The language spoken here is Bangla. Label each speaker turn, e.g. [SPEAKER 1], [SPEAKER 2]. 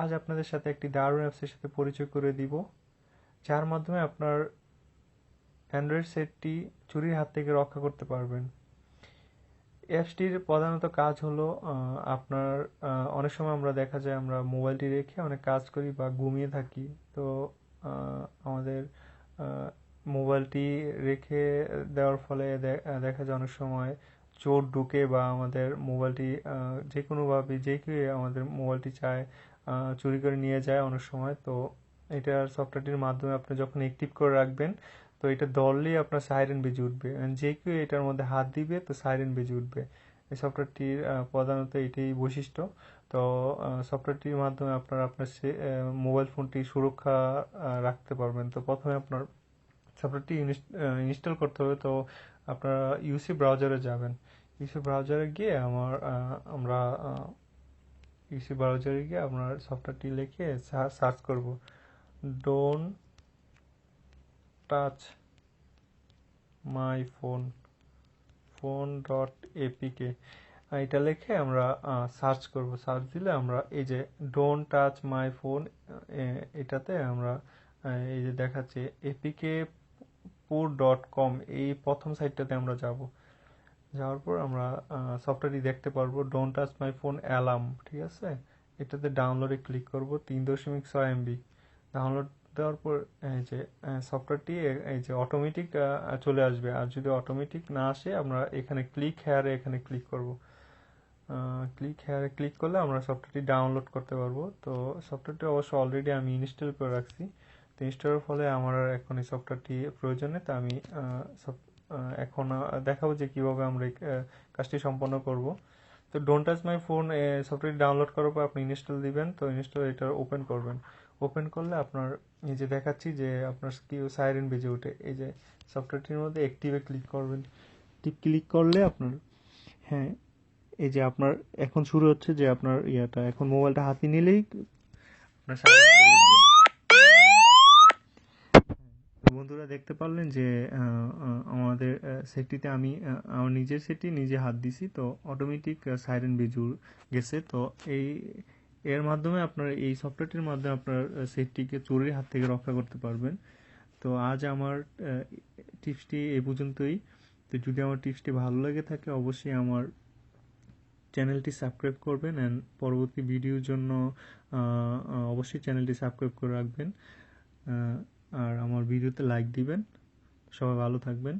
[SPEAKER 1] আজ আপনাদের সাথে একটি দারুণ অ্যাপসের সাথে পরিচয় করে দিব, যার মাধ্যমে আপনার অ্যান্ড্রয়েড সেটটি চুরির হাত থেকে রক্ষা করতে পারবেন। অ্যাপসটির প্রধানত কাজ হলো আপনার অনেক সময় আমরা দেখা যায় আমরা মোবাইলটি রেখে অনেক কাজ করি বা ঘুমিয়ে থাকি, তো আমাদের মোবাইলটি রেখে দেওয়ার ফলে দেখা যায় অনেক সময় চোর ঢুকে বা আমাদের মোবাইলটি যে কোনোভাবে যে কেউ আমাদের মোবাইলটি চায় চুরি করে নিয়ে যায় অনেক সময়, তো এটার সফটওয়্যারটির মাধ্যমে আপনি যখন অ্যাক্টিভ করে রাখবেন, তো এটা ধরলেই আপনার সাইরেন বেজে উঠবে। যে কেউ এটার মধ্যে হাত দিবে, তো সাইরেন বেজে উঠবে। এই সফটওয়্যারটির প্রধানত এটাই বৈশিষ্ট্য। তো সফটওয়্যারটির মাধ্যমে আপনার আপনার সে মোবাইল ফোনটি সুরক্ষা রাখতে পারবেন। তো প্রথমে আপনার সফটওয়্যারটি ইনস্টল করতে হবে। তো আপনারা ইউসি ব্রাউজারে যাবেন। ইউসি ব্রাউজারে গিয়ে আমার আমরা ইউসি ব্রাউজারে গিয়ে আপনার সফটওয়্যারটি লিখে সার্চ করব। Don't touch my phone phone dot APK এটা লিখে আমরা সার্চ করব। সার্চ দিলে আমরা এই যে ডোন টাচ মাই ফোন এটাতে আমরা এই যে দেখাচ্ছে এপিকে পুর ডট কম এই প্রথম সাইটটাতে আমরা যাব। যাওয়ার পর আমরা সফটওয়্যারটি দেখতে পারব। Don't touch my phone alarm ঠিক আছে? এটাতে ডাউনলোডে ক্লিক করব তিন দশমিক ছয় এমবি ডাউনলোড দেওয়ার পর, এই যে সফটওয়্যারটি এই যে অটোমেটিক চলে আসবে। আর যদি অটোমেটিক না আসে, আমরা এখানে ক্লিক হেয়ারে এখানে ক্লিক করব। ক্লিক হেয়ারে ক্লিক করলে আমরা সফটওয়্যারটি ডাউনলোড করতে পারব। তো সফটওয়্যারটি অবশ্য অলরেডি আমি ইনস্টল করে রাখছি। তো ইনস্টলের ফলে আমার এখন এই সফটওয়্যারটি প্রয়োজন নেই, তো আমি এখন দেখাবো যে কীভাবে আমরা এই কাজটি সম্পন্ন করব। তো don't touch my phone software download করার পর আপনি ইনস্টল দিবেন, তো ইনস্টল এটা ওপেন করবেন। ওপেন করলে আপনার, এই যে দেখাচ্ছি যে আপনার কি সাইরেন বেজে ওঠে, এই যে সফটওয়্যারটির মধ্যে অ্যাক্টিভে ক্লিক করবেন। টিপ ক্লিক করলে আপনার হ্যাঁ এই যে আপনার, এখন শুরু হচ্ছে যে আপনার ইয়াটা, এখন মোবাইলটা হাতে নিলেই আপনার তো বন্ধুরা দেখতে পারলেন যে আমাদের সেটটিতে আমি আমার নিজের সেটটি নিজে হাত দিছি, তো অটোমেটিক সাইরেন বেজুর গেছে। তো এই, এর মাধ্যমে আপনার, এই সফটওয়্যারটির মাধ্যমে আপনার সেটটিকে চোরের হাত থেকে রক্ষা করতে পারবেন। তো আজ আমার টিপসটি এ পর্যন্তই। তো যদি আমার টিপসটি ভালো লেগে থাকে, অবশ্যই আমার চ্যানেলটি সাবস্ক্রাইব করবেন অ্যান্ড পরবর্তী ভিডিওর জন্য অবশ্যই চ্যানেলটি সাবস্ক্রাইব করে রাখবেন। আর আমার ভিডিওতে লাইক দিবেন। সবাই ভালো থাকবেন।